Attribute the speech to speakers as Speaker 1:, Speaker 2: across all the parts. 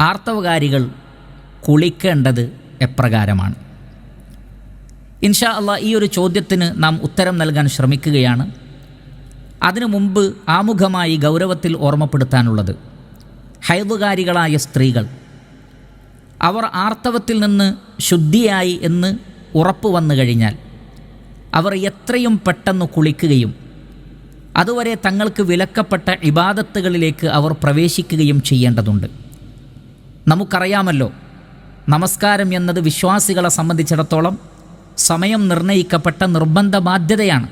Speaker 1: ആർത്തവകാരികൾ കുളിക്കേണ്ടത് എപ്രകാരമാണ്? ഇൻഷാ അല്ല ഈ ഒരു ചോദ്യത്തിന് നാം ഉത്തരം നൽകാൻ ശ്രമിക്കുകയാണ്. അതിനു മുമ്പ് ആമുഖമായി ഗൗരവത്തിൽ ഓർമ്മപ്പെടുത്താനുള്ളത്. ഹൈദുകാരികളായ സ്ത്രീകൾ അവർ ആർത്തവത്തിൽ നിന്ന് ശുദ്ധിയായി എന്ന് ഉറപ്പ് വന്നു കഴിഞ്ഞാൽ അവർ എത്രയും പെട്ടെന്ന് കുളിക്കുകയും അതുവരെ തങ്ങൾക്ക് വിലക്കപ്പെട്ട ഇബാദത്തുകളിലേക്ക് അവർ പ്രവേശിക്കുകയും ചെയ്യേണ്ടതുണ്ട്. നമുക്കറിയാമല്ലോ നമസ്കാരം എന്നത് വിശ്വാസികളെ സംബന്ധിച്ചിടത്തോളം സമയം നിർണയിക്കപ്പെട്ട നിർബന്ധ ബാധ്യതയാണ്.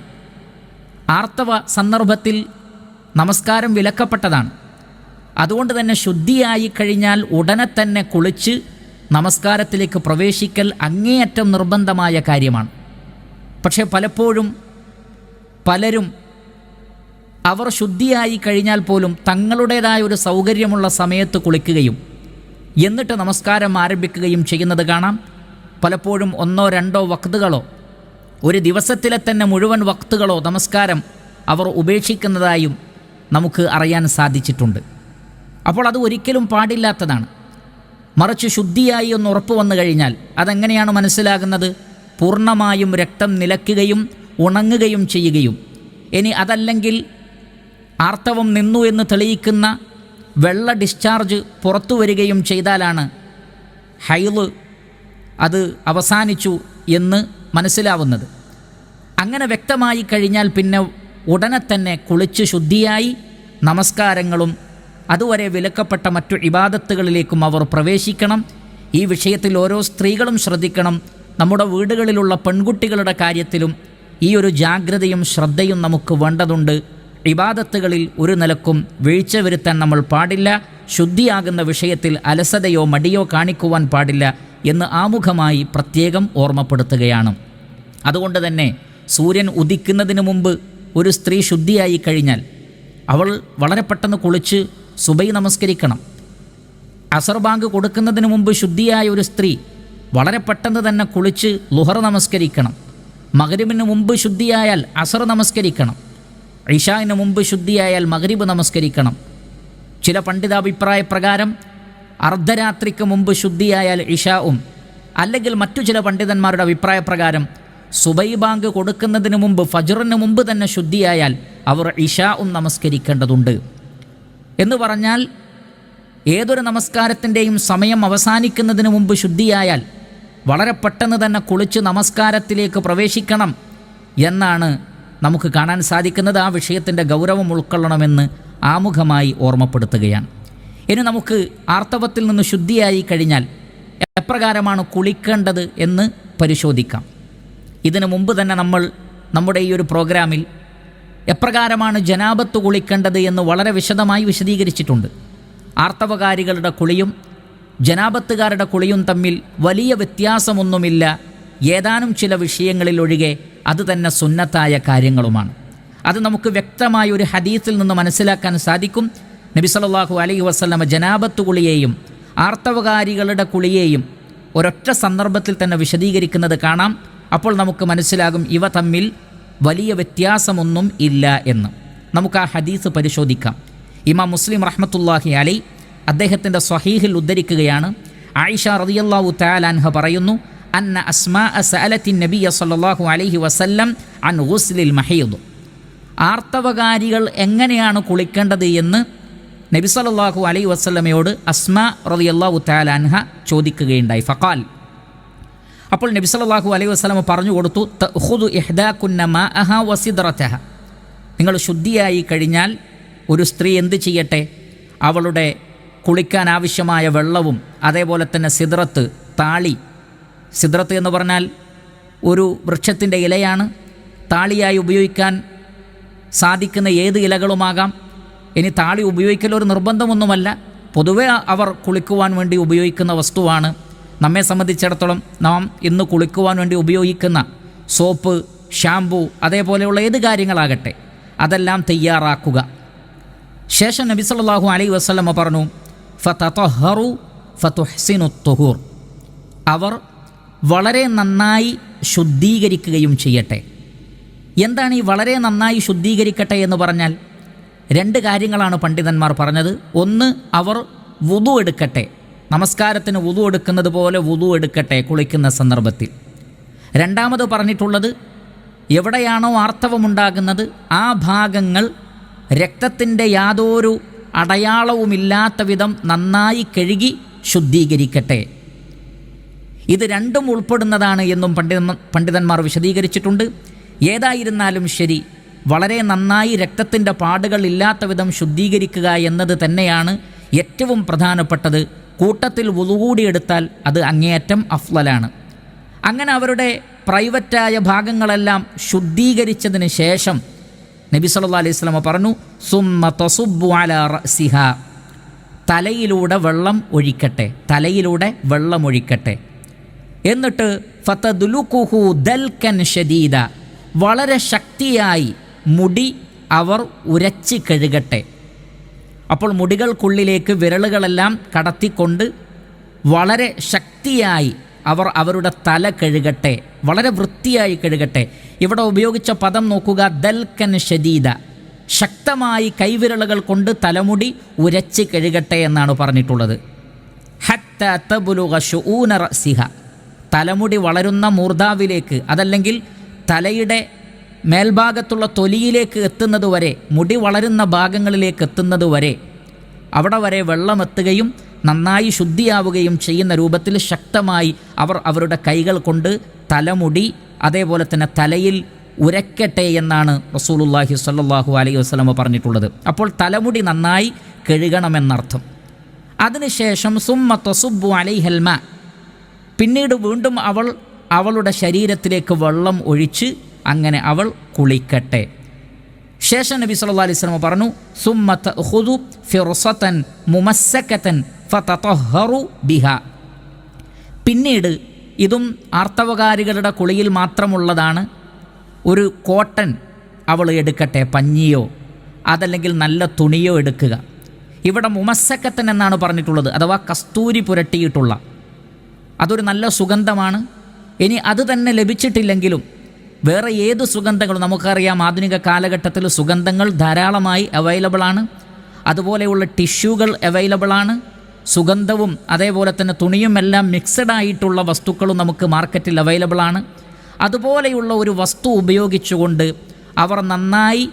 Speaker 1: ആർത്തവ സന്ദർഭത്തിൽ നമസ്കാരം വിലക്കപ്പെട്ടതാണ്. അതുകൊണ്ട് തന്നെ ശുദ്ധിയായി കഴിഞ്ഞാൽ ഉടനെ തന്നെ കുളിച്ച് നമസ്കാരത്തിലേക്ക് പ്രവേശിക്കൽ അങ്ങേയറ്റം നിർബന്ധമായ കാര്യമാണ്. പക്ഷേ പലപ്പോഴും പലരും അവർ ശുദ്ധിയായി കഴിഞ്ഞാൽ പോലും തങ്ങളുടേതായ ഒരു സൗകര്യമുള്ള സമയത്ത് കുളിക്കുകയും എന്നിട്ട് നമസ്കാരം ആരംഭിക്കുകയും ചെയ്യുന്നത് കാണാം. പലപ്പോഴും ഒന്നോ രണ്ടോ വക്തുകളോ ഒരു ദിവസത്തിലെ തന്നെ മുഴുവൻ വക്തുകളോ നമസ്കാരം അവർ ഉപേക്ഷിക്കുന്നതായും നമുക്ക് അറിയാൻ സാധിച്ചിട്ടുണ്ട്. അപ്പോൾ അത് ഒരിക്കലും പാടില്ലാത്തതാണ്. മറിച്ച് ശുദ്ധിയായി ഒന്ന് ഉറപ്പ് വന്നു കഴിഞ്ഞാൽ അതെങ്ങനെയാണ് മനസ്സിലാകുന്നത്? പൂർണമായും രക്തം നിലയ്ക്കുകയും ഉണങ്ങുകയും ചെയ്യുകയും. ഇനി അതല്ലെങ്കിൽ ആർത്തവം നിന്നു എന്ന് തെളിയിക്കുന്ന വെള്ള ഡിസ്ചാർജ് പുറത്തു വരികയും ചെയ്താലാണ് ഹൈൾ അത് അവസാനിച്ചു എന്ന് മനസ്സിലാവുന്നത്. അങ്ങനെ വ്യക്തമായി കഴിഞ്ഞാൽ പിന്നെ ഉടനെ തന്നെ കുളിച്ച് ശുദ്ധിയായി നമസ്കാരങ്ങളും അതുവരെ വിലക്കപ്പെട്ട മറ്റു ഇബാദത്തുകളിലേക്കും അവർ പ്രവേശിക്കണം. ഈ വിഷയത്തിൽ ഓരോ സ്ത്രീകളും ശ്രദ്ധിക്കണം. നമ്മുടെ വീടുകളിലുള്ള പെൺകുട്ടികളുടെ കാര്യത്തിലും ഈ ഒരു ജാഗ്രതയും ശ്രദ്ധയും നമുക്ക് വേണ്ടതുണ്ട്. ഇബാദത്തുകളിൽ ഒരു നിലക്കും വീഴ്ച വരുത്താൻ നമ്മൾ പാടില്ല ശുദ്ധിയാകുന്ന വിഷയത്തിൽ അലസതയോ മടിയോ കാണിക്കുവാൻ പാടില്ല എന്ന് ആമുഖമായി പ്രത്യേകം ഓർമ്മപ്പെടുത്തുകയാണ്. അതുകൊണ്ട് തന്നെ സൂര്യൻ ഉദിക്കുന്നതിന് മുമ്പ് ഒരു സ്ത്രീ ശുദ്ധിയായി കഴിഞ്ഞാൽ അവൾ വളരെ പെട്ടെന്ന് കുളിച്ച് സുബൈ നമസ്കരിക്കണം. അസർ ബാങ്ക് കൊടുക്കുന്നതിന് മുമ്പ് ശുദ്ധിയായ ഒരു സ്ത്രീ വളരെ പെട്ടെന്ന് തന്നെ കുളിച്ച് ലുഹർ നമസ്കരിക്കണം. മകരുവിന് മുമ്പ് ശുദ്ധിയായാൽ അസർ നമസ്കരിക്കണം. ഇഷാവിന് മുമ്പ് ശുദ്ധിയായാൽ മകരിബ് നമസ്കരിക്കണം. ചില പണ്ഡിതാഭിപ്രായ പ്രകാരം അർദ്ധരാത്രിക്ക് മുമ്പ് ശുദ്ധിയായാൽ ഇഷാവും അല്ലെങ്കിൽ മറ്റു ചില പണ്ഡിതന്മാരുടെ അഭിപ്രായ പ്രകാരം സുബൈ ബാങ്ക് കൊടുക്കുന്നതിന് മുമ്പ് ഫജറിന് മുമ്പ് തന്നെ ശുദ്ധിയായാൽ അവർ ഇഷാവും നമസ്കരിക്കേണ്ടതുണ്ട്. എന്ന് പറഞ്ഞാൽ ഏതൊരു നമസ്കാരത്തിന്റെയും സമയം അവസാനിക്കുന്നതിന് മുമ്പ് ശുദ്ധിയായാൽ വളരെ പെട്ടെന്ന് തന്നെ കുളിച്ച് നമസ്കാരത്തിലേക്ക് പ്രവേശിക്കണം എന്നാണ് നമുക്ക് കാണാൻ സാധിക്കുന്നത് ആ വിഷയത്തിന്റെ ഗൗരവം ഉൾക്കൊള്ളണമെന്ന് ആമുഖമായി ഓർമ്മപ്പെടുത്തുകയാണ്. ഇനി നമുക്ക് ആർത്തവത്തിൽ നിന്ന് ശുദ്ധിയായി കഴിഞ്ഞാൽ എപ്രകാരമാണ് കുളിക്കേണ്ടത് എന്ന് പരിശോധിക്കാം. ഇതിനു മുമ്പ് തന്നെ നമ്മൾ നമ്മുടെ ഈ ഒരു പ്രോഗ്രാമിൽ എപ്രകാരമാണ് ജനാപത്ത് കുളിക്കേണ്ടത് എന്ന് വളരെ വിശദമായി വിശദീകരിച്ചിട്ടുണ്ട്. ആർത്തവകാരികളുടെ കുളിയും ജനാപത്തുകാരുടെ കുളിയും തമ്മിൽ വലിയ വ്യത്യാസമൊന്നുമില്ല ഏതാനും ചില വിഷയങ്ങളിൽ ഒഴികെ അത് തന്നെ സുന്നത്തായ കാര്യങ്ങളുമാണ്. അത് നമുക്ക് വ്യക്തമായ ഒരു ഹദീത്തിൽ നിന്ന് മനസ്സിലാക്കാൻ സാധിക്കും. നബി സല്ലല്ലാഹു അലൈഹി വസ്ലമ ജനാപത്ത് കുളിയെയും ആർത്തവകാരികളുടെ കുളിയെയും ഒരൊറ്റ സന്ദർഭത്തിൽ തന്നെ വിശദീകരിക്കുന്നത് കാണാം. അപ്പോൾ നമുക്ക് മനസ്സിലാകും ഇവ തമ്മിൽ വലിയ വ്യത്യാസമൊന്നും ഇല്ല എന്ന്. നമുക്ക് ആ ഹദീസ് പരിശോധിക്കാം. ഇമാം മുസ്ലിം റഹ്മത്തുല്ലാഹി അലൈ അദ്ദേഹത്തിന്റെ സ്വഹീഹിൽ ഉദ്ധരിക്കുകയാണ്. ആയിഷ റളിയല്ലാഹു താലാൻഹ പറയുന്നു അന്ന അസ്മാ സഅലത്തിൻ നബിയ സല്ലല്ലാഹു അലഹി വസല്ലം അൻ ഗുസ്ലിൽ മഹീദ്. ആർത്തവകാരികൾ എങ്ങനെയാണ് കുളിക്കേണ്ടത് എന്ന് നബി സല്ലാഹു അലൈഹി വസ്ലമയോട് അസ്മാ റളിയല്ലാഹു താലാൻഹ ചോദിക്കുകയുണ്ടായി. ഫക്കാൽ അപ്പോൾ നബി സല്ലാഹു അലൈഹി വസ്ലമ പറഞ്ഞു കൊടുത്തു തഹുദു മാഅഹ വസിദ്റതഹ നിങ്ങൾ ശുദ്ധിയായി കഴിഞ്ഞാൽ ഒരു സ്ത്രീ എന്ത് ചെയ്യട്ടെ? അവളുടെ കുളിക്കാൻ ആവശ്യമായ വെള്ളവും അതേപോലെ തന്നെ സിദ്രത്ത് താളി സിദ്റത്ത് എന്ന് പറഞ്ഞാൽ ഒരു വൃക്ഷത്തിന്റെ ഇലയാണ്. താളിയായി ഉപയോഗിക്കാൻ സാധിക്കുന്ന ഏത് ഇലകളുമാകാം? ഇനി താളി ഉപയോഗിക്കൽ ഒരു നിർബന്ധമൊന്നുമല്ല. പൊതുവെ അവർ കുളിക്കുവാൻ വേണ്ടി ഉപയോഗിക്കുന്ന വസ്തുവാണ്. നമ്മെ സംബന്ധിച്ചിടത്തോളം നാം ഇന്ന് കുളിക്കുവാൻ വേണ്ടി ഉപയോഗിക്കുന്ന സോപ്പ് ഷാംപൂ അതേപോലെയുള്ള ഏത് കാര്യങ്ങളാകട്ടെ അതെല്ലാം തയ്യാറാക്കുക. ശേഷം നബി സല്ലല്ലാഹു അലൈ വസ്ലമ്മ പറഞ്ഞു ഫതഹറു ഫതുഹ്സിനു തുഹൂർ അവർ വളരെ നന്നായി ശുദ്ധീകരിക്കുകയും ചെയ്യട്ടെ. എന്താണ് ഈ വളരെ നന്നായി ശുദ്ധീകരിക്കട്ടെ എന്ന് പറഞ്ഞാൽ? രണ്ട് കാര്യങ്ങളാണ് പണ്ഡിതന്മാർ പറഞ്ഞത്. ഒന്ന് അവർ വുതു എടുക്കട്ടെ. നമസ്കാരത്തിന് വുതു എടുക്കുന്നത് പോലെ വുതു എടുക്കട്ടെ കുളിക്കുന്ന സന്ദർഭത്തിൽ. രണ്ടാമത് പറഞ്ഞിട്ടുള്ളത് എവിടെയാണോ ആർത്തവമുണ്ടാകുന്നത് ആ ഭാഗങ്ങൾ രക്തത്തിന്റെ യാതൊരു അടയാളവുമില്ലാത്ത വിധം നന്നായി കഴുകി ശുദ്ധീകരിക്കട്ടെ. ഇത് രണ്ടും ഉൾപ്പെടുന്നതാണ് എന്നും പണ്ഡിത പണ്ഡിതന്മാർ വിശദീകരിച്ചിട്ടുണ്ട്. ഏതായിരുന്നാലും ശരി വളരെ നന്നായി രക്തത്തിന്റെ പാടുകൾ ഇല്ലാത്ത വിധം ശുദ്ധീകരിക്കുക എന്നത് തന്നെയാണ് ഏറ്റവും പ്രധാനപ്പെട്ടത്. കൂട്ടത്തിൽ വുളുകൂടി എടുത്താൽ അത് അങ്ങേയറ്റം അഫ്ലലാണ്. അങ്ങനെ അവരുടെ പ്രൈവറ്റായ ഭാഗങ്ങളെല്ലാം ശുദ്ധീകരിച്ചതിന് ശേഷം നബി സല്ലാ അലൈഹി സ്വലമ പറഞ്ഞു സുമ്മ തസുബ്ബു അലാ സിഹ തലയിലൂടെ വെള്ളം ഒഴിക്കട്ടെ തലയിലൂടെ വെള്ളം ഒഴിക്കട്ടെ. എന്നിട്ട് ഫതദുലുക്കുഹു ദൽക്കൻ ഷദീദ വളരെ ശക്തിയായി മുടി അവർ ഉരച്ച് കഴുകട്ടെ. അപ്പോൾ മുടികൾക്കുള്ളിലേക്ക് വിരലുകളെല്ലാം കടത്തിക്കൊണ്ട് വളരെ ശക്തിയായി അവർ അവരുടെ തല കഴുകട്ടെ വളരെ വൃത്തിയായി കഴുകട്ടെ. ഇവിടെ ഉപയോഗിച്ച പദം നോക്കുക ദൽക്കൻ ഷദീദ ശക്തമായി കൈവിരലുകൾ കൊണ്ട് തലമുടി ഉരച്ച് കഴുകട്ടെ എന്നാണ് പറഞ്ഞിട്ടുള്ളത്. ഹത്ത തബുലുഗ ഷൂനർ റഅസിഹ. തലമുടി വളരുന്ന മൂർധാവിലേക്ക് അതല്ലെങ്കിൽ തലയുടെ മേൽഭാഗത്തുള്ള തൊലിയിലേക്ക് എത്തുന്നത് വരെ മുടി വളരുന്ന ഭാഗങ്ങളിലേക്ക് എത്തുന്നതുവരെ അവിടെ വരെ വെള്ളമെത്തുകയും നന്നായി ശുദ്ധിയാവുകയും ചെയ്യുന്ന രൂപത്തിൽ ശക്തമായി അവർ അവരുടെ കൈകൾ കൊണ്ട് തലമുടി അതേപോലെ തന്നെ തലയിൽ ഉരക്കട്ടെ എന്നാണ് റസൂലുല്ലാഹി സ്വല്ലല്ലാഹു അലൈഹി വസ്ലമ പറഞ്ഞിട്ടുള്ളത്. അപ്പോൾ തലമുടി നന്നായി കഴുകണമെന്നർത്ഥം. അതിനുശേഷം സുമ്മ തൊസുബു അലൈഹൽമ പിന്നീട് വീണ്ടും അവൾ അവളുടെ ശരീരത്തിലേക്ക് വെള്ളം ഒഴിച്ച് അങ്ങനെ അവൾ കുളിക്കട്ടെ. ശേഷം നബി സല്ലാ അലൈഹി സ്വലമ പറഞ്ഞു സുമ്മത്ത് ഖുദു ഫിർസതൻ മുമസ്സകതൻ ഫതതഹറു ബിഹ. പിന്നീട് ഇതും ആർത്തവകാരികളുടെ കുളിയിൽ മാത്രമുള്ളതാണ്. ഒരു കോട്ടൺ അവൾ എടുക്കട്ടെ പഞ്ഞിയോ അതല്ലെങ്കിൽ നല്ല തുണിയോ എടുക്കുക. ഇവിടെ മുമസ്സക്കത്തൻ എന്നാണ് പറഞ്ഞിട്ടുള്ളത് അഥവാ കസ്തൂരി പുരട്ടിയിട്ടുള്ള. അതൊരു നല്ല സുഗന്ധമാണ്. ഇനി അത് തന്നെ ലഭിച്ചിട്ടില്ലെങ്കിലും വേറെ ഏത് സുഗന്ധങ്ങളും നമുക്കറിയാം. ആധുനിക കാലഘട്ടത്തിൽ സുഗന്ധങ്ങൾ ധാരാളമായി അവൈലബിളാണ് അതുപോലെയുള്ള ടിഷ്യൂകൾ അവൈലബിളാണ് സുഗന്ധവും അതേപോലെ തന്നെ തുണിയും എല്ലാം മിക്സഡ് ആയിട്ടുള്ള വസ്തുക്കളും നമുക്ക് മാർക്കറ്റിൽ അവൈലബിളാണ് അതുപോലെയുള്ള ഒരു വസ്തു ഉപയോഗിച്ചുകൊണ്ട് അവർ നന്നായി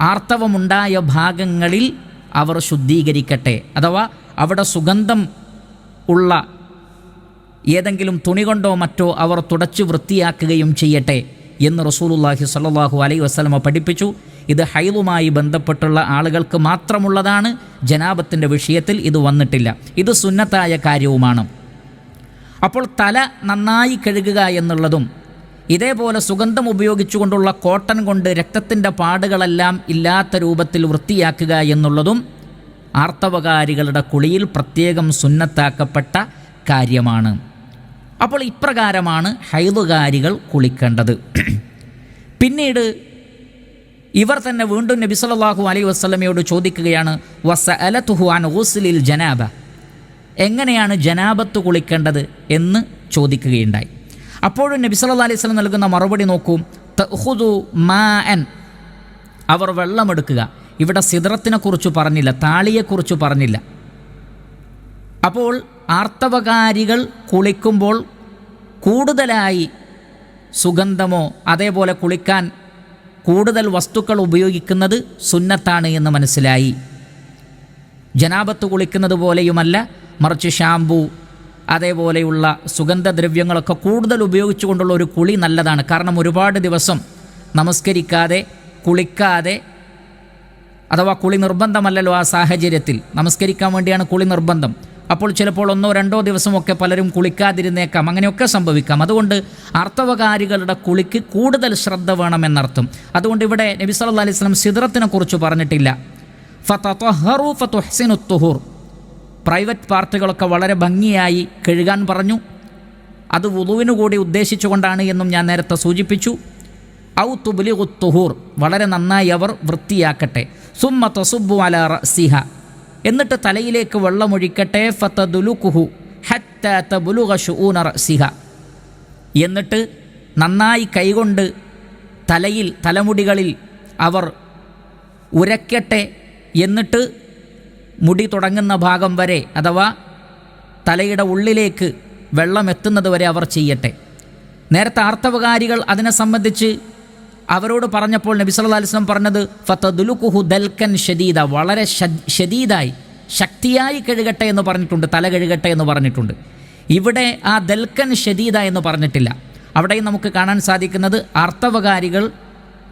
Speaker 1: ആർത്തവമുണ്ടായ ഭാഗങ്ങളിൽ അവർ ശുദ്ധീകരിക്കട്ടെ. അഥവാ അവിടെ സുഗന്ധം ഉള്ള ഏതെങ്കിലും തുണി കൊണ്ടോ മറ്റോ അവർ തുടച്ചു വൃത്തിയാക്കുകയും ചെയ്യട്ടെ എന്ന് റസൂലുല്ലാഹി സല്ലാഹു അലൈ വസ്ലമ പഠിപ്പിച്ചു. ഇത് ഹൈലുമായി ബന്ധപ്പെട്ടുള്ള ആളുകൾക്ക് മാത്രമുള്ളതാണ്. ജനാബത്തിന്റെ വിഷയത്തിൽ ഇത് വന്നിട്ടില്ല. ഇത് സുന്നത്തായ കാര്യവുമാണ്. അപ്പോൾ തല നന്നായി കഴുകുക എന്നുള്ളതും ഇതേപോലെ സുഗന്ധം ഉപയോഗിച്ചുകൊണ്ടുള്ള കോട്ടൺ കൊണ്ട് രക്തത്തിന്റെ പാടുകളെല്ലാം ഇല്ലാത്ത രൂപത്തിൽ വൃത്തിയാക്കുക എന്നുള്ളതും ആർത്തവകാരികളുടെ കുളിയിൽ പ്രത്യേകം സുന്നത്താക്കപ്പെട്ട കാര്യമാണ്. അപ്പോൾ ഇപ്രകാരമാണ് ഹൈദുകാരികൾ കുളിക്കേണ്ടത്. പിന്നീട് ഇവർ തന്നെ വീണ്ടും നബി സല്ലല്ലാഹു അലൈഹി വസ്ലമയോട് ചോദിക്കുകയാണ് വസ അലത്തുഹു അൻ ഗുസ്ലിൽ ജനാബ? എങ്ങനെയാണ് ജനാബത്ത് കുളിക്കേണ്ടത് എന്ന് ചോദിക്കുകയുണ്ടായി. അപ്പോഴും നബി സല്ലല്ലാഹു അലൈഹി സ്വലം നൽകുന്ന മറുപടി നോക്കൂ തഹുദു മാ അവർ വെള്ളമെടുക്കുക. ഇവിടെ സിദ്രത്തിനെ കുറിച്ച് പറഞ്ഞില്ല താളിയെക്കുറിച്ച് പറഞ്ഞില്ല. അപ്പോൾ ആർത്തവകാരികൾ കുളിക്കുമ്പോൾ കൂടുതലായി സുഗന്ധമോ അതേപോലെ കുളിക്കാൻ കൂടുതൽ വസ്തുക്കൾ ഉപയോഗിക്കുന്നത് സുന്നത്താണ് എന്ന് മനസ്സിലായി. ജനാപത്ത് കുളിക്കുന്നത് പോലെയുമല്ല മറിച്ച് ഷാംപൂ അതേപോലെയുള്ള സുഗന്ധദ്രവ്യങ്ങളൊക്കെ കൂടുതൽ ഉപയോഗിച്ചുകൊണ്ടുള്ള ഒരു കുളി നല്ലതാണ്. കാരണം ഒരുപാട് ദിവസം നമസ്കരിക്കാതെ കുളിക്കാതെ അഥവാ കുളി നിർബന്ധമല്ലല്ലോ ആ സാഹചര്യത്തിൽ. നമസ്കരിക്കാൻ വേണ്ടിയാണ് കുളി നിർബന്ധം. അപ്പോൾ ചിലപ്പോൾ ഒന്നോ രണ്ടോ ദിവസമൊക്കെ പലരും കുളിക്കാതിരുന്നേക്കാം. അങ്ങനെയൊക്കെ സംഭവിക്കാം. അതുകൊണ്ട് അർത്ഥവകാരികളുടെ കുളിക്ക് കൂടുതൽ ശ്രദ്ധ വേണമെന്നർത്ഥം. അതുകൊണ്ട് ഇവിടെ നബി സല്ല അലൈഹി സ്വലം സിദ്റത്തിനെ കുറിച്ച് പറഞ്ഞിട്ടില്ല. ഫത്തഹറു ഫതുഹ്സിനു തുഹൂർ പ്രൈവറ്റ് പാർട്ടികളൊക്കെ വളരെ ഭംഗിയായി കഴുകാൻ പറഞ്ഞു. അത് വുളുവിനു കൂടി ഉദ്ദേശിച്ചുകൊണ്ടാണ് എന്നും ഞാൻ നേരത്തെ സൂചിപ്പിച്ചു. ഔ തുബുലി ഉത്തുഹൂർ വളരെ നന്നായി അവർ വൃത്തിയാക്കട്ടെ. സുമ്മ തസുബു അല റസിഹ എന്നിട്ട് തലയിലേക്ക് വെള്ളമൊഴിക്കട്ടെ ഫതദുലുകുഹു ഹത്ത തബുലുഗ ഷുഊന റസിഹ എന്നിട്ട് നന്നായി കൈകൊണ്ട് തലയിൽ തലമുടികളിൽ അവർ ഉരയ്ക്കട്ടെ എന്നിട്ട് മുടി തുടങ്ങുന്ന ഭാഗം വരെ അഥവാ തലയുടെ ഉള്ളിലേക്ക് വെള്ളം എത്തുന്നത് വരെ അവർ ചെയ്യട്ടെ. നേരത്തെ ആർത്തവകാരികൾ അതിനെ സംബന്ധിച്ച് അവരോട് പറഞ്ഞപ്പോൾ നബി സല്ലല്ലാഹു അലൈഹി വസല്ലം പറഞ്ഞത് ഫത്തദുലുക്കുഹു ദൽക്കൻ ഷദീദ വളരെ ഷദീദായി ശക്തിയായി കഴുകട്ടെ എന്ന് പറഞ്ഞിട്ടുണ്ട് തല കഴുകട്ടെ എന്ന് പറഞ്ഞിട്ടുണ്ട്. ഇവിടെ ആ ദൽക്കൻ ഷദീദ എന്ന് പറഞ്ഞിട്ടില്ല. അവിടെയും നമുക്ക് കാണാൻ സാധിക്കുന്നത് അർത്ഥവകാരികൾ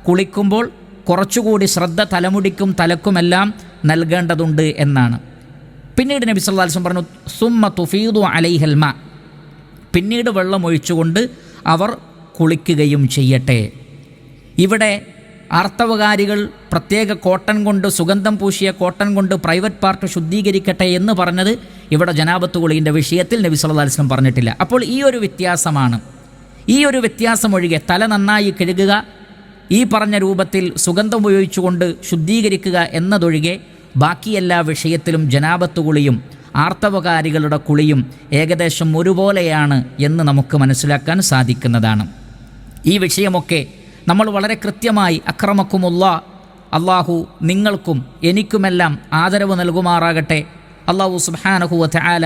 Speaker 1: കുളിക്കുമ്പോൾ കുറച്ചുകൂടി ശ്രദ്ധ തലമുടിക്കും തലക്കുമെല്ലാം നൽകേണ്ടതുണ്ട് എന്നാണ്. പിന്നീട് നബി സല്ലല്ലാഹു അലിസ്ലം പറഞ്ഞു സുമ്മ തുഫീദു അലൈഹൽമ പിന്നീട് വെള്ളം ഒഴിച്ചുകൊണ്ട് അവർ കുളിക്കുകയും ചെയ്യട്ടെ. ഇവിടെ ആർത്തവകാരികൾ പ്രത്യേക കോട്ടൺ കൊണ്ട് സുഗന്ധം പൂശിയ കോട്ടൺ കൊണ്ട് പ്രൈവറ്റ് പാർട്ട് ശുദ്ധീകരിക്കട്ടെ എന്ന് പറഞ്ഞത് ഇവിടെ ജനാപത്ത് കുളിന്റെ വിഷയത്തിൽ നബി സല്ലല്ലാഹു അലൈഹി പറഞ്ഞിട്ടില്ല. അപ്പോൾ ഈ ഒരു വ്യത്യാസമാണ്. ഈ ഒരു വ്യത്യാസം ഒഴികെ തല നന്നായി കഴുകുക ഈ പറഞ്ഞ രൂപത്തിൽ സുഗന്ധം ഉപയോഗിച്ചുകൊണ്ട് ശുദ്ധീകരിക്കുക എന്നതൊഴികെ ബാക്കി എല്ലാ വിഷയത്തിലും ജനാപത്ത് കുളിയും ആർത്തവകാരികളുടെ കുളിയും ഏകദേശം ഒരുപോലെയാണ് എന്ന് നമുക്ക് മനസ്സിലാക്കാൻ സാധിക്കുന്നതാണ്. ഈ വിഷയമൊക്കെ നമ്മൾ വളരെ കൃത്യമായി അക്രമക്കുമുള്ള അള്ളാഹു നിങ്ങൾക്കും എനിക്കുമെല്ലാം ആദരവ് നൽകുമാറാകട്ടെ. അള്ളാഹു സുബാനഹുവ ആല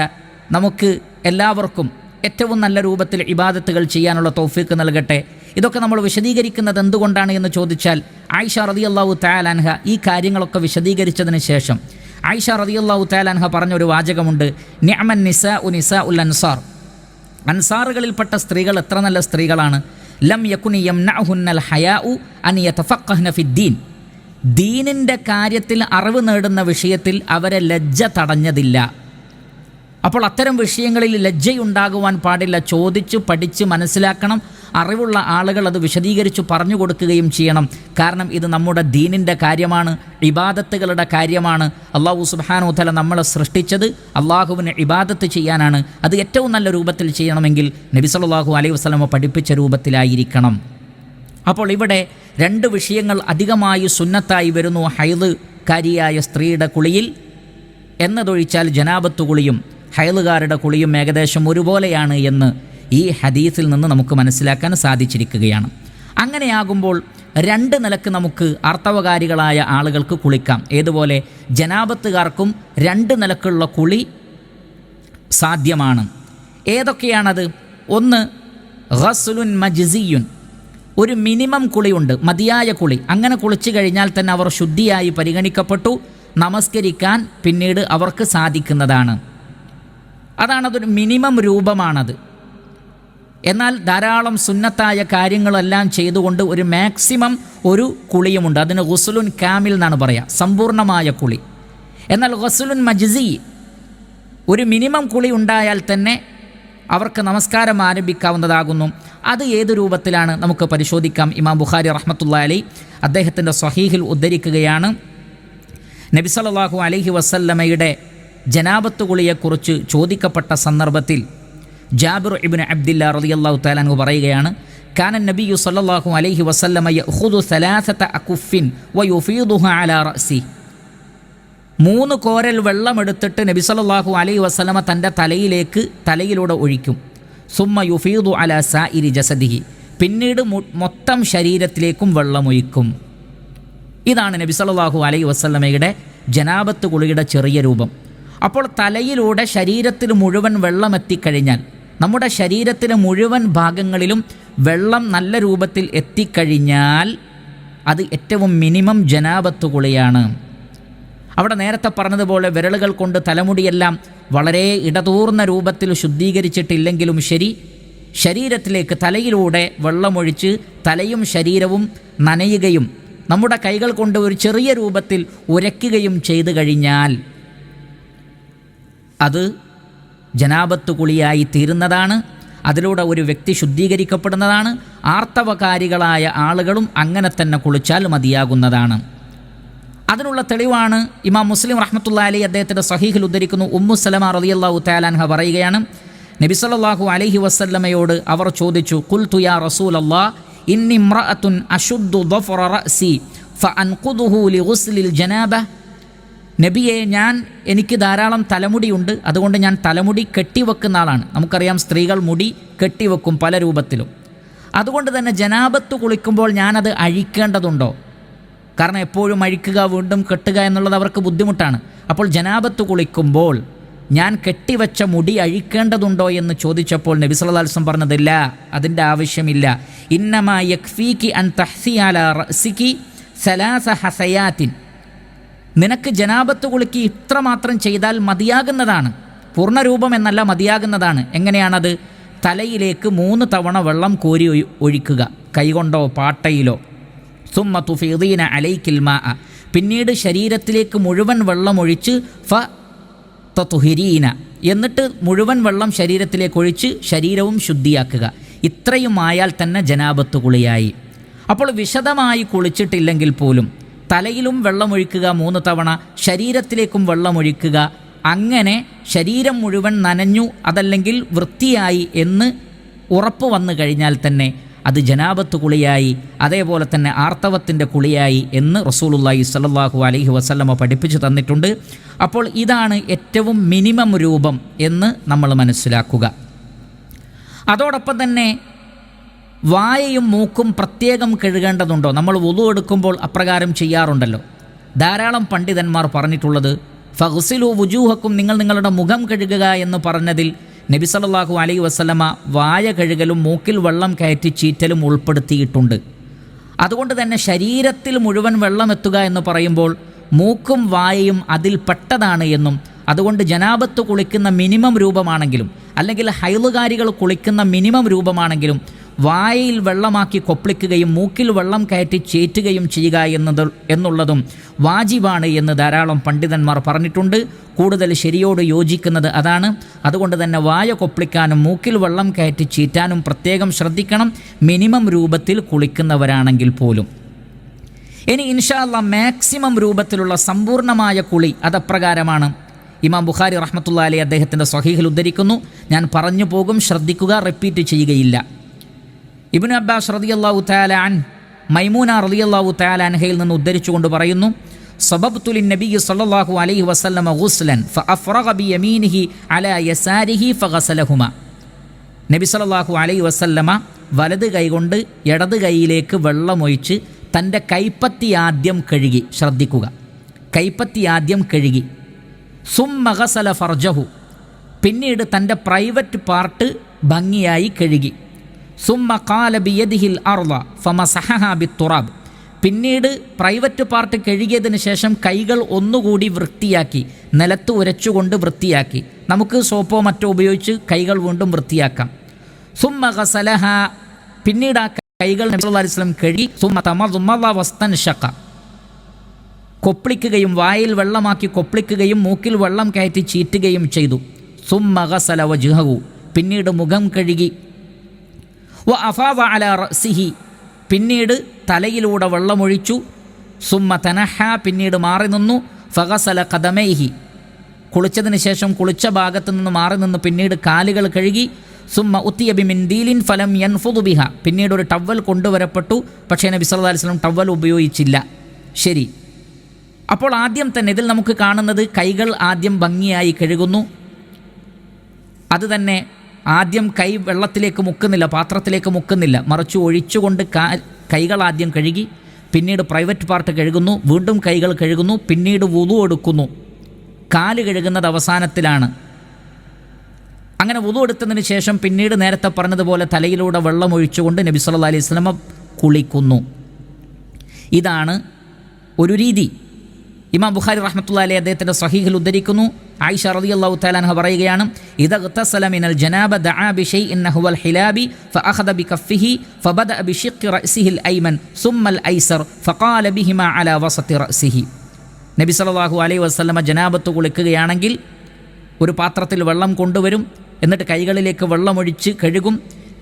Speaker 1: നമുക്ക് എല്ലാവർക്കും ഏറ്റവും നല്ല രൂപത്തിൽ ഇബാദത്തുകൾ ചെയ്യാനുള്ള തൗഫീക്ക് നൽകട്ടെ. ഇതൊക്കെ നമ്മൾ വിശദീകരിക്കുന്നത് എന്തുകൊണ്ടാണ് എന്ന് ചോദിച്ചാൽ ആയിഷ റതി അള്ളാഹു താലാൻഹ ഈ കാര്യങ്ങളൊക്കെ വിശദീകരിച്ചതിന് ശേഷം ആയിഷ റതി അള്ളാഹു താലാൻഹ പറഞ്ഞൊരു വാചകമുണ്ട് നിഅമൻ നിസ നിസ ഉൽ അൻസാർ. അൻസാറുകളിൽപ്പെട്ട സ്ത്രീകൾ എത്ര നല്ല സ്ത്രീകളാണ്. ലം യക്കുനി യംനഅഹുന്നൽ ഹയാഉ അൻ യതഫഖഹ്ന ഫിദ്ദീൻ ദീനിന്റെ കാര്യത്തിൽ അറിവ് നേടുന്ന വിഷയത്തിൽ അവരെ ലജ്ജ തടഞ്ഞതില്ല. അപ്പോൾ അത്തരം വിഷയങ്ങളിൽ ലജ്ജയുണ്ടാകുവാൻ പാടില്ല. ചോദിച്ചു പഠിച്ച് മനസ്സിലാക്കണം. അറിവുള്ള ആളുകൾ അത് വിശദീകരിച്ചു പറഞ്ഞു കൊടുക്കുകയും ചെയ്യണം. കാരണം ഇത് നമ്മുടെ ദീനിന്റെ കാര്യമാണ് ഇബാദത്തുകളുടെ കാര്യമാണ്. അള്ളാഹു സുബാനു തല നമ്മളെ സൃഷ്ടിച്ചത് അള്ളാഹുവിന് ഇബാദത്ത് ചെയ്യാനാണ്. അത് ഏറ്റവും നല്ല രൂപത്തിൽ ചെയ്യണമെങ്കിൽ നബിസലാഹു അലൈഹി വസല്ലമ പഠിപ്പിച്ച രൂപത്തിലായിരിക്കണം. അപ്പോൾ ഇവിടെ രണ്ട് വിഷയങ്ങൾ അധികമായി സുന്നത്തായി വരുന്നു. ഹൈദ് കാരിയായ സ്ത്രീയുടെ കുളിയിൽ എന്നതൊഴിച്ചാൽ ജനാബത്ത് കുളിയും ഹൈലുകാരുടെ കുളിയും ഏകദേശം ഒരുപോലെയാണ് എന്ന് ഈ ഹദീസിൽ നിന്ന് നമുക്ക് മനസ്സിലാക്കാൻ സാധിച്ചിരിക്കുകയാണ്. അങ്ങനെയാകുമ്പോൾ രണ്ട് നിലയ്ക്ക് നമുക്ക് ആർത്തവകാരികളായ ആളുകൾക്ക് കുളിക്കാം. ഏതുപോലെ? ജനാപത്തുകാർക്കും രണ്ട് നിലക്കുള്ള കുളി സാധ്യമാണ്. ഏതൊക്കെയാണത്? ഒന്ന് ഖസ്ലുൻ മജ്സിയുൻ. ഒരു മിനിമം കുളിയുണ്ട് മതിയായ കുളി. അങ്ങനെ കുളിച്ചു കഴിഞ്ഞാൽ തന്നെ അവർ ശുദ്ധിയായി പരിഗണിക്കപ്പെട്ടു നമസ്കരിക്കാൻ പിന്നീട് അവർക്ക് സാധിക്കുന്നതാണ്. അതാണതൊരു മിനിമം രൂപമാണത്. എന്നാൽ ധാരാളം സുന്നത്തായ കാര്യങ്ങളെല്ലാം ചെയ്തുകൊണ്ട് ഒരു മാക്സിമം ഒരു കുളിയുമുണ്ട്. അതിന് ഗുസുലുൻ കാമിൽ എന്നാണ് പറയുക സമ്പൂർണമായ കുളി. എന്നാൽ ഗസുലുൻ മജ്സി ഒരു മിനിമം കുളി ഉണ്ടായാൽ തന്നെ അവർക്ക് നമസ്കാരം ആരംഭിക്കാവുന്നതാകുന്നു. അത് ഏത് രൂപത്തിലാണ് നമുക്ക് പരിശോധിക്കാം. ഇമാം ബുഖാരി റഹ്മത്തുള്ള അലി അദ്ദേഹത്തിന്റെ സ്വഹീഹിൽ ഉദ്ധരിക്കുകയാണ്. നബി അലഹി വസല്ലമയുടെ ജനാബത്ത് കുളിയെക്കുറിച്ച് ചോദിക്കപ്പെട്ട സന്ദർഭത്തിൽ ജാബിർ ഇബ്നു അബ്ദില്ല റളിയല്ലാഹു തആല പറയുകയാണ് കാന നബിയു സല്ലല്ലാഹു അലൈഹി വസല്ലമ യഖുദു സലാസത അകുഫിൻ വയുഫീദുഹ അലാ റഅസി. മൂന്ന് കോരൽ വെള്ളമെടുത്തിട്ട് നബി സല്ലല്ലാഹു അലൈഹി വസ്ലമ തന്റെ തലയിലേക്ക് തലയിലൂടെ ഒഴിക്കും. സുമ്മ യുഫീദു അല സാ ഇരി ജസദിഹി. പിന്നീട് മൊത്തം ശരീരത്തിലേക്കും വെള്ളമൊഴിക്കും. ഇതാണ് നബി സല്ലല്ലാഹു അലൈഹി വസ്ലമയുടെ ജനാബത്ത് കുളിയുടെ ചെറിയ രൂപം. അപ്പോൾ തലയിലൂടെ ശരീരത്തിൽ മുഴുവൻ വെള്ളം എത്തിക്കഴിഞ്ഞാൽ നമ്മുടെ ശരീരത്തിലെ മുഴുവൻ ഭാഗങ്ങളിലും വെള്ളം നല്ല രൂപത്തിൽ എത്തിക്കഴിഞ്ഞാൽ അത് ഏറ്റവും മിനിമം ജനാബത്ത് കുളിയാണ്. അവിടെ നേരത്തെ പറഞ്ഞതുപോലെ വിരലുകൾ കൊണ്ട് തലമുടിയെല്ലാം വളരെ ഇടതൂർന്ന രൂപത്തിൽ ശുദ്ധീകരിച്ചിട്ടില്ലെങ്കിലും ശരി ശരീരത്തിലേക്ക് തലയിലൂടെ വെള്ളമൊഴിച്ച് തലയും ശരീരവും നനയുകയും നമ്മുടെ കൈകൾ കൊണ്ട് ഒരു ചെറിയ രൂപത്തിൽ ഉരയ്ക്കുകയും ചെയ്തു കഴിഞ്ഞാൽ അത് ജനാപത്ത് കുളിയായി തീരുന്നതാണ്. അതിലൂടെ ഒരു വ്യക്തി ശുദ്ധീകരിക്കപ്പെടുന്നതാണ്. ആർത്തവകാരികളായ ആളുകളും അങ്ങനെ തന്നെ കുളിച്ചാൽ മതിയാകുന്നതാണ്. അതിനുള്ള തെളിവാണ് ഇമാം മുസ്ലിം റഹ്മത്തുള്ള അലി അദ്ദേഹത്തിന്റെ സഹീഹിൽ ഉദ്ധരിക്കുന്നു. ഉമ്മു സലമ റലിയല്ലാഹു തയാലാൻഹ പറയുകയാണ്. നബി നബിസല്ലാഹു അലഹി വസ്ല്ലമയോട് അവർ ചോദിച്ചു കുൽ തുയാ റസൂൽ അള്ളാ ഇന്നിമ്രഅത്തുൻ അശുദ്ധു ഫ ഫഅൻഖുദുഹു ലി ജനാബ. നബിയെ ഞാൻ എനിക്ക് ധാരാളം തലമുടിയുണ്ട്. അതുകൊണ്ട് ഞാൻ തലമുടി കെട്ടിവെക്കുന്ന ആളാണ്. നമുക്കറിയാം സ്ത്രീകൾ മുടി കെട്ടിവെക്കും പല രൂപത്തിലും. അതുകൊണ്ട് തന്നെ ജനാപത്ത് കുളിക്കുമ്പോൾ ഞാനത് അഴിക്കേണ്ടതുണ്ടോ? കാരണം എപ്പോഴും അഴിക്കുക വീണ്ടും കെട്ടുക എന്നുള്ളത് അവർക്ക് ബുദ്ധിമുട്ടാണ്. അപ്പോൾ ജനാപത്ത് കുളിക്കുമ്പോൾ ഞാൻ കെട്ടിവെച്ച മുടി അഴിക്കേണ്ടതുണ്ടോ എന്ന് ചോദിച്ചപ്പോൾ നബി സല്ലാസ്ലം പറഞ്ഞതില്ല അതിന്റെ ആവശ്യമില്ല. ഇന്നമാ യക്ഫീക്ക് അൻ തഹ്സിയാല റസിക്ക് സലാസ ഹസയാത്തിൻ. നിനക്ക് ജനാപത്ത് കുളിക്ക് ഇത്രമാത്രം ചെയ്താൽ മതിയാകുന്നതാണ്. പൂർണരൂപം എന്നല്ല മതിയാകുന്നതാണ്. എങ്ങനെയാണത്? തലയിലേക്ക് മൂന്ന് തവണ വെള്ളം കോരി ഒഴിക്കുക. കൈകൊണ്ടോ പാട്ടയിലോ. സുമ്മ തുഫീദീന അലൈക്കിൽ മാ പിന്നീട് ശരീരത്തിലേക്ക് മുഴുവൻ വെള്ളമൊഴിച്ച് ഫ തുഹിരീന എന്നിട്ട് മുഴുവൻ വെള്ളം ശരീരത്തിലേക്ക് ഒഴിച്ച് ശരീരവും ശുദ്ധിയാക്കുക. ഇത്രയുമായാൽ തന്നെ ജനാപത്ത് കുളിയായി. അപ്പോൾ വിശദമായി കുളിച്ചിട്ടില്ലെങ്കിൽ പോലും തലയിലും വെള്ളമൊഴിക്കുക മൂന്ന് തവണ ശരീരത്തിലേക്കും വെള്ളമൊഴിക്കുക. അങ്ങനെ ശരീരം മുഴുവൻ നനഞ്ഞു അതല്ലെങ്കിൽ വൃത്തിയായി എന്ന് ഉറപ്പ് വന്നു കഴിഞ്ഞാൽ തന്നെ അത് ജനാപത്ത് കുളിയായി അതേപോലെ തന്നെ ആർത്തവത്തിന്റെ കുളിയായി എന്ന് റസൂലുല്ലാഹി സല്ലാഹു അലഹി വസ്ലമ പഠിപ്പിച്ചു തന്നിട്ടുണ്ട്. അപ്പോൾ ഇതാണ് ഏറ്റവും മിനിമം രൂപം എന്ന് നമ്മൾ മനസ്സിലാക്കുക. അതോടൊപ്പം തന്നെ വായയും മൂക്കും പ്രത്യേകം കഴുകേണ്ടതുണ്ടോ? നമ്മൾ വുളു എടുക്കുമ്പോൾ അപ്രകാരം ചെയ്യാറുണ്ടല്ലോ. ധാരാളം പണ്ഡിതന്മാർ പറഞ്ഞിട്ടുള്ളത് ഫഹുസിലു വുജൂഹക്കും നിങ്ങൾ നിങ്ങളുടെ മുഖം കഴുകുക എന്ന് പറഞ്ഞതിൽ നബി സല്ലാഹു അലൈ വസ്ലമ വായ കഴുകലും മൂക്കിൽ വെള്ളം കയറ്റി ചീറ്റലും ഉൾപ്പെടുത്തിയിട്ടുണ്ട്. അതുകൊണ്ട് തന്നെ ശരീരത്തിൽ മുഴുവൻ വെള്ളം എത്തുക എന്ന് പറയുമ്പോൾ മൂക്കും വായയും അതിൽ പെട്ടതാണ് എന്നും അതുകൊണ്ട് ജനാബത്ത് കുളിക്കുന്ന മിനിമം രൂപമാണെങ്കിലും അല്ലെങ്കിൽ ഹൈലുകാരികൾ കുളിക്കുന്ന മിനിമം രൂപമാണെങ്കിലും വായയിൽ വെള്ളമാക്കി കൊപ്പിളിക്കുകയും മൂക്കിൽ വെള്ളം കയറ്റി ചേറ്റുകയും ചെയ്യുക എന്നത് എന്നുള്ളതും വാജിബാണ് എന്ന് ധാരാളം പണ്ഡിതന്മാർ പറഞ്ഞിട്ടുണ്ട്. കൂടുതൽ ശരിയോട് യോജിക്കുന്നത് അതാണ്. അതുകൊണ്ട് തന്നെ വായ കൊപ്പിളിക്കാനും മൂക്കിൽ വെള്ളം കയറ്റി ചീറ്റാനും പ്രത്യേകം ശ്രദ്ധിക്കണം. മിനിമം രൂപത്തിൽ കുളിക്കുന്നവരാണെങ്കിൽ പോലും. ഇനി ഇൻഷാല്ല മാക്സിമം രൂപത്തിലുള്ള സമ്പൂർണമായ കുളി അതപ്രകാരമാണ്. ഇമാം ബുഖാരി റഹ്മത്തുള്ള അലി അദ്ദേഹത്തിന്റെ സ്വഹീഹിൽ ഉദ്ധരിക്കുന്നു. ഞാൻ പറഞ്ഞു പോകും ശ്രദ്ധിക്കുക റിപ്പീറ്റ് ചെയ്യുകയില്ല. ഇബിൻ അബ്ബാസ് റതിയല്ലാഹു താലാൻ മൈമൂന റതിയല്ലാഹു താലാൻഹയിൽ നിന്ന് ഉദ്ധരിച്ചുകൊണ്ട് പറയുന്നു സബബ്തുലിൻ നബി സല്ലല്ലാഹു അലൈഹി വസല്ലമ ഗുസ്ലൻ ഫഅഫ്റഗ ബിയമീനിഹി അലാ യസാരിഹി ഫഗസലഹുമ. നബി സല്ലല്ലാഹു അലൈഹി വസല്ലമ വലത് കൈകൊണ്ട് ഇടത് കൈയിലേക്ക് വെള്ളമൊഴിച്ച് തന്റെ കൈപ്പത്തി ആദ്യം കഴുകി ശ്രദ്ധിക്കുക. കൈപ്പത്തി ആദ്യം കഴുകി. സുമ്മഗസല ഫർജഹു. പിന്നീട് തന്റെ പ്രൈവറ്റ് പാർട്ട് ഭംഗിയായി കഴുകി. സുമ്മ കാല ബിയദിഹിൽ അർള ഫമസഹഹ തുറാബ് പിന്നീട് പ്രൈവറ്റ് പാർട്ട് കഴുകിയതിന് ശേഷം കൈകൾ ഒന്നുകൂടി വൃത്തിയാക്കി നിലത്ത് ഉരച്ചുകൊണ്ട് വൃത്തിയാക്കി. നമുക്ക് സോപ്പോ മറ്റോ ഉപയോഗിച്ച് കൈകൾ വീണ്ടും വൃത്തിയാക്കാം. സുമ്മ ഗസലഹ പിന്നീട് ആ കൈകൾ നബി അലൈഹി കഴുകി സുമ്മ തമ വസ്തൻ ഷക്ക കൊപ്പിളിക്കുകയും വായിൽ വെള്ളമാക്കി കൊപ്പിളിക്കുകയും മൂക്കിൽ വെള്ളം കയറ്റി ചീറ്റുകയും ചെയ്തു. സുമ്മ ഗസല വജുഹു പിന്നീട് മുഖം കഴുകി വ അഫാദ അല റസിഹി പിന്നീട് തലയിലൂടെ വെള്ളമൊഴിച്ചു. സുമ്മ തനഹ പിന്നീട് മാറി നിന്നു. ഫഗസല കഥമേഹി കുളിച്ചതിന് ശേഷം കുളിച്ച ഭാഗത്തു നിന്ന് മാറി നിന്ന് പിന്നീട് കാലുകൾ കഴുകി. സുമ്മ ഉത്തിയബി മിൻദീലിൻ ഫലം യൻഫുദുബിഹ പിന്നീട് ഒരു ടവൽ കൊണ്ടുവരപ്പെട്ടു. പക്ഷേ നബി സല്ലല്ലാഹു അലൈഹി വസല്ലം ടവൽ ഉപയോഗിച്ചില്ല. ശരി. അപ്പോൾ ആദ്യം തന്നെ ഇതിൽ നമുക്ക് കാണുന്നത് കൈകൾ ആദ്യം ഭംഗിയായി കഴുകുന്നു. അത് തന്നെ ആദ്യം കൈ വെള്ളത്തിലേക്ക് മുക്കുന്നില്ല പാത്രത്തിലേക്ക് മുക്കുന്നില്ല. മറിച്ച് ഒഴിച്ചുകൊണ്ട് കൈകൾ ആദ്യം കഴുകി പിന്നീട് പ്രൈവറ്റ് പാർട്ട് കഴുകുന്നു വീണ്ടും കൈകൾ കഴുകുന്നു പിന്നീട് വുതു എടുക്കുന്നു. കാൽ കഴുകുന്നത് അവസാനത്തിലാണ്. അങ്ങനെ വുതു എടുത്തതിന് ശേഷം പിന്നീട് നേരത്തെ പറഞ്ഞതുപോലെ തലയിലൂടെ വെള്ളം ഒഴിച്ചുകൊണ്ട് നബി അലൈഹി സ്വലമ കുളിക്കുന്നു. ഇതാണ് ഒരു രീതി. ഇമാം ബുഖാരി റഹ്മത്തുള്ള അലി അദ്ദേഹത്തിന്റെ സഹീഹിൽ ഉദ്ധരിക്കുന്നു. ആയിഷ റതി അള്ളാഹു താലാൻഹ പറയുകയാണ് ഇത് മിനൽ ജനാബ ദഅ ഇൻ നഹുവൽ ഹിലാബി ഫഅഖദ ബികഫിഹി ഫബദ ബിഷിഖ് റഅസിഹിൽ ഐമൻ സുമ്മൽ ഐസർ ഫഖാല ബിഹിമ അല വസത്തി റഅസിഹി. നബി സല്ലല്ലാഹു അലൈഹി വസല്ലമ ജനാബത്ത് കുളിക്കുകയാണെങ്കിൽ ഒരു പാത്രത്തിൽ വെള്ളം കൊണ്ടുവരും എന്നിട്ട് കൈകളിലേക്ക് വെള്ളമൊഴിച്ച് കഴുകും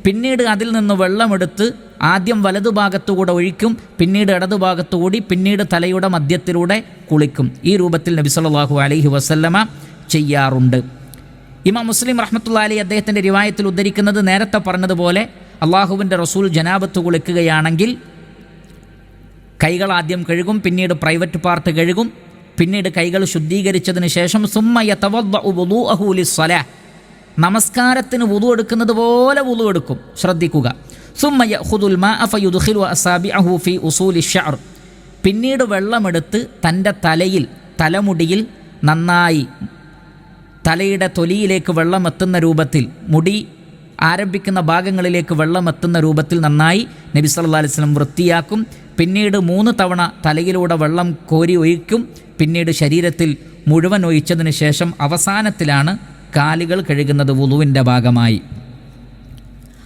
Speaker 1: പിന്നീട് അതിൽ നിന്ന് വെള്ളമെടുത്ത് ആദ്യം വലതുഭാഗത്തുകൂടെ ഒഴിക്കും പിന്നീട് ഇടതുഭാഗത്തുകൂടി പിന്നീട് തലയുടെ മധ്യത്തിലൂടെ കുളിക്കും. ഈ രൂപത്തിൽ നബി സല്ലാഹു അലൈഹി വസല്ലമ ചെയ്യാറുണ്ട്. ഇമാം മുസ്ലിം റഹ്മത്തുള്ള അലി അദ്ദേഹത്തിന്റെ രിവായത്തിൽ ഉദ്ധരിക്കുന്നത് നേരത്തെ പറഞ്ഞതുപോലെ അള്ളാഹുവിന്റെ റസൂൽ ജനാബത്ത് കുളിക്കുകയാണെങ്കിൽ കൈകൾ ആദ്യം കഴുകും പിന്നീട് പ്രൈവറ്റ് പാർട്ട് കഴുകും പിന്നീട് കൈകൾ ശുദ്ധീകരിച്ചതിന് ശേഷം സുമ്മയ സ്വല നമസ്കാരത്തിന് വുതു എടുക്കുന്നത് പോലെ വുതു എടുക്കും. ശ്രദ്ധിക്കുക. സുമ്മയ ഹുദുൽ ഫി ഉസൂലി ഷഅർ. പിന്നീട് വെള്ളമെടുത്ത് തന്റെ തലയിൽ തലമുടിയിൽ നന്നായി തലയുടെ തൊലിയിലേക്ക് വെള്ളം എത്തുന്ന രൂപത്തിൽ മുടി ആരംഭിക്കുന്ന ഭാഗങ്ങളിലേക്ക് വെള്ളം എത്തുന്ന രൂപത്തിൽ നന്നായി നബി സല്ലാ അലൈഹി വസല്ലം വൃത്തിയാക്കും. പിന്നീട് മൂന്ന് തവണ തലയിലൂടെ വെള്ളം കോരി ഒഴിക്കും. പിന്നീട് ശരീരത്തിൽ മുഴുവൻ ഒഴിച്ചതിന് ശേഷം അവസാനത്തിലാണ് കാലുകൾ കഴുകുന്നത് വുളുവിന്റെ ഭാഗമായി.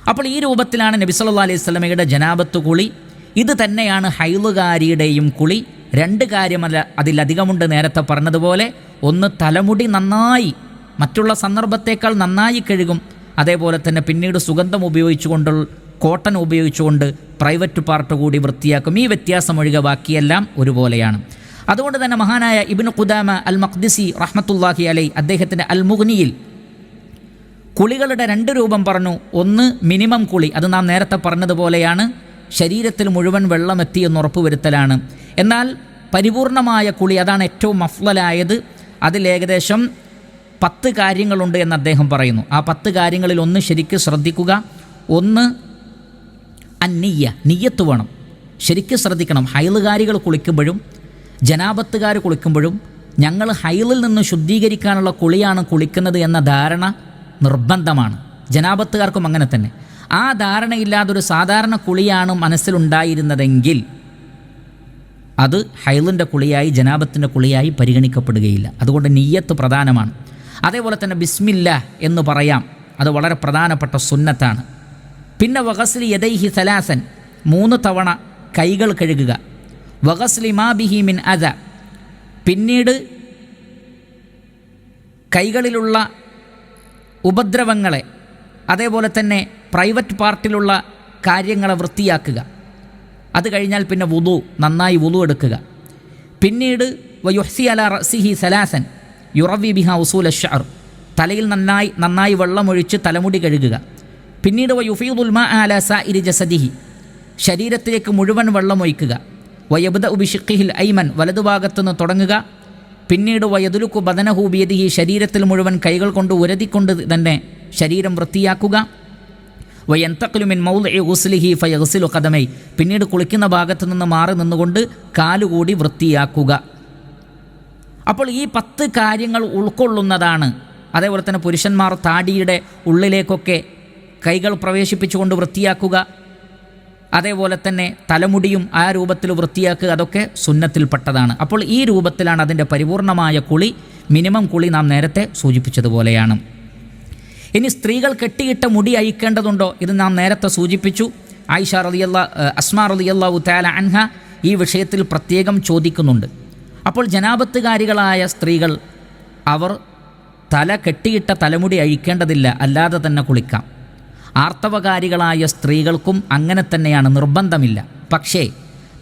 Speaker 1: അപ്പോൾ ഈ രൂപത്തിലാണ് നബി സല്ലാ അലൈഹി സ്വലമയുടെ ജനാപത്ത് കുളി. ഇത് തന്നെയാണ് ഹൈലുകാരിയുടെയും കുളി. രണ്ട് കാര്യമല്ല അതിലധികമുണ്ട് നേരത്തെ പറഞ്ഞതുപോലെ. ഒന്ന് തലമുടി നന്നായി മറ്റുള്ള സന്ദർഭത്തേക്കാൾ നന്നായി കഴുകും. അതേപോലെ തന്നെ പിന്നീട് സുഗന്ധം ഉപയോഗിച്ചുകൊണ്ട് കോട്ടൺ ഉപയോഗിച്ചുകൊണ്ട് പ്രൈവറ്റ് പാർട്ട് കൂടി വൃത്തിയാക്കും. ഈ വ്യത്യാസം ഒഴികെ ബാക്കിയെല്ലാം ഒരുപോലെയാണ്. അതുകൊണ്ട് തന്നെ മഹാനായ ഇബ്നു ഖുദാമ അൽ മഖ്ദിസി റഹ്മത്തുല്ലാഹി അലൈ അദ്ദേഹത്തിന്റെ അൽ മുഗ്നിയിൽ കുളികളുടെ രണ്ട് രൂപം പറഞ്ഞു. ഒന്ന് മിനിമം കുളി. അത് നാം നേരത്തെ പറഞ്ഞതുപോലെയാണ് ശരീരത്തിൽ മുഴുവൻ വെള്ളമെത്തി എന്ന് ഉറപ്പുവരുത്തലാണ്. എന്നാൽ പരിപൂർണമായ കുളി അതാണ് ഏറ്റവും മഫ്ലലായത് അതിലേകദേശം പത്ത് കാര്യങ്ങളുണ്ട് എന്ന് അദ്ദേഹം പറയുന്നു. ആ പത്ത് കാര്യങ്ങളിൽ ഒന്ന് ശരിക്ക് ശ്രദ്ധിക്കുക. ഒന്ന് അന്നിയ്യ നീയത്ത് വേണം. ശരിക്കും ശ്രദ്ധിക്കണം. ഹൈലുകാരികൾ കുളിക്കുമ്പോഴും ജനാപത്തുകാർ കുളിക്കുമ്പോഴും ഞങ്ങൾ ഹൈലിൽ നിന്ന് ശുദ്ധീകരിക്കാനുള്ള കുളിയാണ് കുളിക്കുന്നത് എന്ന ധാരണ നിർബന്ധമാണ്. ജനാപത്തുകാർക്കും അങ്ങനെ തന്നെ. ആ ധാരണയില്ലാതൊരു സാധാരണ കുളിയാണ് മനസ്സിലുണ്ടായിരുന്നതെങ്കിൽ അത് ഹൈലിന്റെ കുളിയായി ജനാപത്തിന്റെ കുളിയായി പരിഗണിക്കപ്പെടുകയില്ല. അതുകൊണ്ട് നീയത്ത് പ്രധാനമാണ്. അതേപോലെ തന്നെ ബിസ്മില്ല എന്ന് പറയാം. അത് വളരെ പ്രധാനപ്പെട്ട സുന്നത്താണ്. പിന്നെ വഗസ്ലി യദൈഹി സലാസൻ മൂന്ന് തവണ കൈകൾ കഴുകുക. വഗസ്ലി മാ ബിഹി മിൻ അദ. പിന്നീട് കൈകളിലുള്ള ഉപദ്രവങ്ങളെ അതേപോലെ തന്നെ പ്രൈവറ്റ് പാർട്ടിലുള്ള കാര്യങ്ങളെ വൃത്തിയാക്കുക. അത് കഴിഞ്ഞാൽ പിന്നെ വുതു നന്നായി വുതു എടുക്കുക. പിന്നീട് വയുഹ്സി അല റസിഹി സലാസൻ യുറവി ബിഹ ഉസൂൽ ഷർ തലയിൽ നന്നായി നന്നായി വെള്ളമൊഴിച്ച് തലമുടി കഴുകുക. പിന്നീട് വയുഫീദുൽമ അല സാഇരി ജസദിഹി ശരീരത്തിലേക്ക് മുഴുവൻ വെള്ളമൊഴിക്കുക. വയബുദ ഉബിഷിഖിഹിൽ ഐമൻ വലതുഭാഗത്തുനിന്ന് തുടങ്ങുക. പിന്നീട് വയതുലുക്കു ബദനഹൂബിയതി ഈ ശരീരത്തിൽ മുഴുവൻ കൈകൾ കൊണ്ട് ഉരതിക്കൊണ്ട് തന്നെ ശരീരം വൃത്തിയാക്കുക. വയന്തക്ലുമിൻ മൗലി ഉസ്ലിഹി ഫയസിലു കഥമൈ പിന്നീട് കുളിക്കുന്ന ഭാഗത്തു നിന്ന് മാറി നിന്നുകൊണ്ട് കാലുകൂടി വൃത്തിയാക്കുക. അപ്പോൾ ഈ പത്ത് കാര്യങ്ങൾ ഉൾക്കൊള്ളുന്നതാണ്. അതേപോലെ തന്നെ പുരുഷന്മാർ താടിയുടെ ഉള്ളിലേക്കൊക്കെ കൈകൾ പ്രവേശിപ്പിച്ചുകൊണ്ട് വൃത്തിയാക്കുക. അതേപോലെ തന്നെ തലമുടിയും ആ രൂപത്തിൽ വൃത്തിയാക്കുക അതൊക്കെ സുന്നത്തിൽപ്പെട്ടതാണ്. അപ്പോൾ ഈ രൂപത്തിലാണ് അതിന്റെ പരിപൂർണമായ കുളി മിനിമം കുളി നാം നേരത്തെ സൂചിപ്പിച്ചതുപോലെയാണ്. ഇനി സ്ത്രീകൾ കെട്ടിയിട്ട മുടി അയക്കേണ്ടതുണ്ടോ ഇത് നാം നേരത്തെ സൂചിപ്പിച്ചു. ആയിഷ റലിയല്ല അസ്മാ റളിയല്ലാഹു തആല അൻഹ ഈ വിഷയത്തിൽ പ്രത്യേകം ചോദിക്കുന്നുണ്ട്. അപ്പോൾ ജനാപത്തുകാരികളായ സ്ത്രീകൾ അവർ തല കെട്ടിയിട്ട തലമുടി അഴിക്കേണ്ടതില്ല അല്ലാതെ തന്നെ കുളിക്കാം. ആർത്തവകാരികളായ സ്ത്രീകൾക്കും അങ്ങനെ തന്നെയാണ് നിർബന്ധമില്ല. പക്ഷേ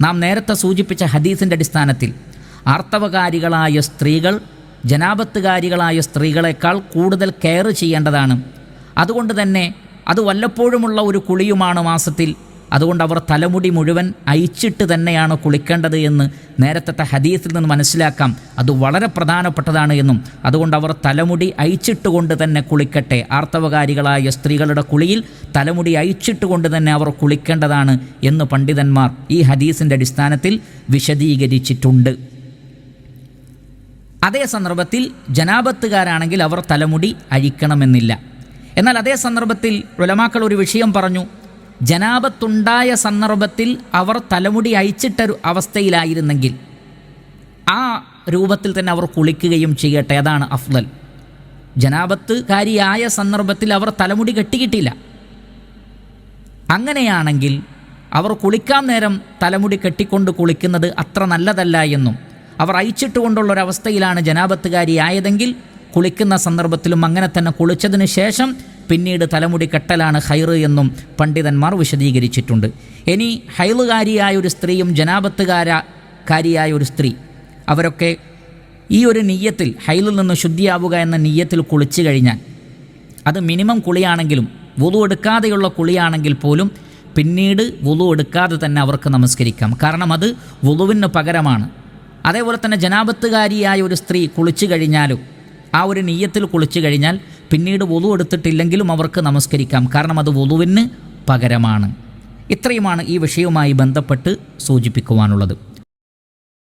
Speaker 1: നാം നേരത്തെ സൂചിപ്പിച്ച ഹദീസിന്റെ അടിസ്ഥാനത്തിൽ ആർത്തവകാരികളായ സ്ത്രീകൾ ജനാപത്തുകാരികളായ സ്ത്രീകളെക്കാൾ കൂടുതൽ കെയർ ചെയ്യേണ്ടതാണ്. അതുകൊണ്ട് തന്നെ അത് വല്ലപ്പോഴുമുള്ള ഒരു കുളിയുമാണ് മാസത്തിൽ അതുകൊണ്ട് അവർ തലമുടി മുഴുവൻ അയച്ചിട്ട് തന്നെയാണ് കുളിക്കേണ്ടത് എന്ന് നേരത്തെ ഹദീസിൽ നിന്ന് മനസ്സിലാക്കാം. അത് വളരെ പ്രധാനപ്പെട്ടതാണ് എന്നും അതുകൊണ്ട് അവർ തലമുടി അയച്ചിട്ടുകൊണ്ട് തന്നെ കുളിക്കട്ടെ. ആർത്തവകാരികളായ സ്ത്രീകളുടെ കുളിയിൽ തലമുടി അയച്ചിട്ടുകൊണ്ട് തന്നെ അവർ കുളിക്കേണ്ടതാണ് എന്ന് പണ്ഡിതന്മാർ ഈ ഹദീസിന്റെ അടിസ്ഥാനത്തിൽ വിശദീകരിച്ചിട്ടുണ്ട്. അതേ സന്ദർഭത്തിൽ ജനാപത്തുകാരാണെങ്കിൽ അവർ തലമുടി അഴിക്കണമെന്നില്ല. എന്നാൽ അതേ സന്ദർഭത്തിൽ ഉലമാക്കൾ ഒരു വിഷയം പറഞ്ഞു. ജനാപത്തുണ്ടായ സന്ദർഭത്തിൽ അവർ തലമുടി അയച്ചിട്ട അവസ്ഥയിലായിരുന്നെങ്കിൽ ആ രൂപത്തിൽ തന്നെ അവർ കുളിക്കുകയും ചെയ്യട്ടെ അതാണ് അഫ്ലൽ ജനാപത്തുകാരിയായ സന്ദർഭത്തിൽ അവർ തലമുടി കെട്ടിക്കിട്ടില്ല. അങ്ങനെയാണെങ്കിൽ അവർ കുളിക്കാൻ നേരം തലമുടി കെട്ടിക്കൊണ്ട് കുളിക്കുന്നത് അത്ര നല്ലതല്ല എന്നും അവർ അയച്ചിട്ടുകൊണ്ടുള്ള ഒരവസ്ഥയിലാണ് ജനാപത്തുകാരിയായതെങ്കിൽ കുളിക്കുന്ന സന്ദർഭത്തിലും അങ്ങനെ തന്നെ കുളിച്ചതിന് ശേഷം പിന്നീട് തലമുടി കെട്ടലാണ് ഹൈറ് എന്നും പണ്ഡിതന്മാർ വിശദീകരിച്ചിട്ടുണ്ട്. ഇനി ഹൈലുകാരിയായ ഒരു സ്ത്രീയും ജനാപത്തുകാര കാരിയായ ഒരു സ്ത്രീ. അവരൊക്കെ ഈ ഒരു നീയത്തിൽ ഹൈലിൽ നിന്ന് ശുദ്ധിയാവുക എന്ന നീയത്തിൽ കുളിച്ചു കഴിഞ്ഞാൽ അത് മിനിമം കുളിയാണെങ്കിലും വുളു എടുക്കാതെയുള്ള കുളിയാണെങ്കിൽ പോലും പിന്നീട് വുളു എടുക്കാതെ തന്നെ അവർക്ക് നമസ്കരിക്കാം. കാരണം അത് വുളുവിന് പകരമാണ്. അതേപോലെ തന്നെ ജനാപത്തുകാരിയായ ഒരു സ്ത്രീ കുളിച്ചു കഴിഞ്ഞാലും ആ ഒരു നീയത്തിൽ കുളിച്ചു കഴിഞ്ഞാൽ പിന്നീട് വുളു എടുത്തിട്ടില്ലെങ്കിലും അവർക്ക് നമസ്കരിക്കാം. കാരണം അത് വധുവിന് പകരമാണ്. ഇത്രയുമാണ് ഈ വിഷയവുമായി ബന്ധപ്പെട്ട് സൂചിപ്പിക്കുവാനുള്ളത്.